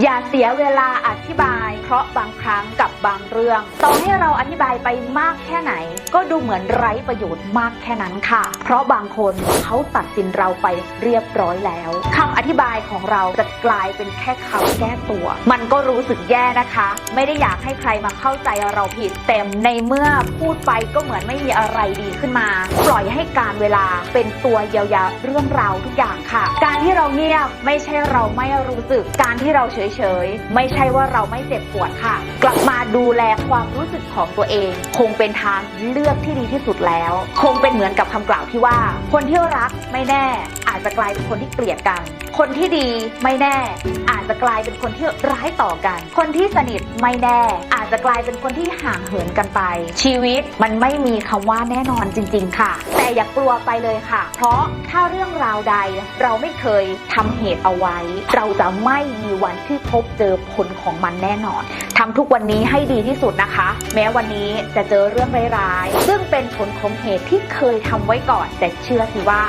อย่าเสียเวลาอธิบาย เพราะบางครั้งกับบางเรื่องต่อให้เราอธิบายไปมากแค่ไหน ก็ดูเหมือนไร้ประโยชน์มากแค่นั้นค่ะ เพราะบางคนเขาตัดสินเราไปเรียบร้อยแล้วคำอธิบายของเราจะกลายเป็นแค่คำแก้ตัว มันก็รู้สึกแย่นะคะ ไม่ได้อยากให้ใครมาเข้าใจเราผิดแต่ในเมื่อพูดไปก็เหมือนไม่มีอะไรดีขึ้นมา ปล่อยให้การเวลาเป็นตัวเยียวยาเรื่องราวทุกอย่างค่ะ การที่เราเงียบไม่ใช่เราไม่รู้สึก การที่เราเฉยๆไม่ใช่ว่าเราไม่เจ็บปวดค่ะ กลับมาดูแลความรู้สึกของตัวเอง คงเป็นทางเลือกือกที่ดีที่สุดแล้ว คงเป็นเหมือนกับคำกล่าวที่ว่า คนที่รักไม่แน่ อาจจะกลายเป็นคนที่เกลียดกัน คนที่ดีไม่แน่ อาจจะกลายเป็นคนที่ร้ายต่อกัน คนที่สนิทไม่แน่อา จะกลายเป็นคนที่ห่างเหินกันไป ชีวิตมันไม่มีคำว่าแน่นอนจริง ๆ ค่ะ แต่อย่ากกลัวไปเลยค่ะ เพราะถ้าเรื่องราวใดเราไม่เคยทำเหตุเอาไว้ เราจะไม่มีวันที่พบเจอผลของมันแน่นอนทำทุกวันนี้ให้ดีที่สุดนะคะ แม้วันนี้จะเจอเรื่องร้ายๆซึ่งเป็นผลของเหตุที่เคยทำไว้ก่อน แต่เชื่อสิว่า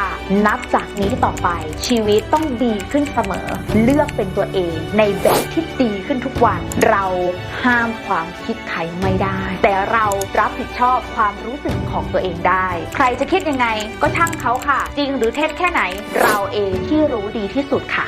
นับจากนี้ต่อไป ชีวิตต้องดีขึ้นเสมอ เลือกเป็นตัวเองในแบบที่ดีขึ้นทุกวัน เราห้ามความคิดใครไม่ได้ แต่เรารับผิดชอบความรู้สึกของตัวเองได้ ใครจะคิดยังไงก็ช่างเขาค่ะ จริงหรือเท็จแค่ไหน เราเองที่รู้ดีที่สุดค่ะ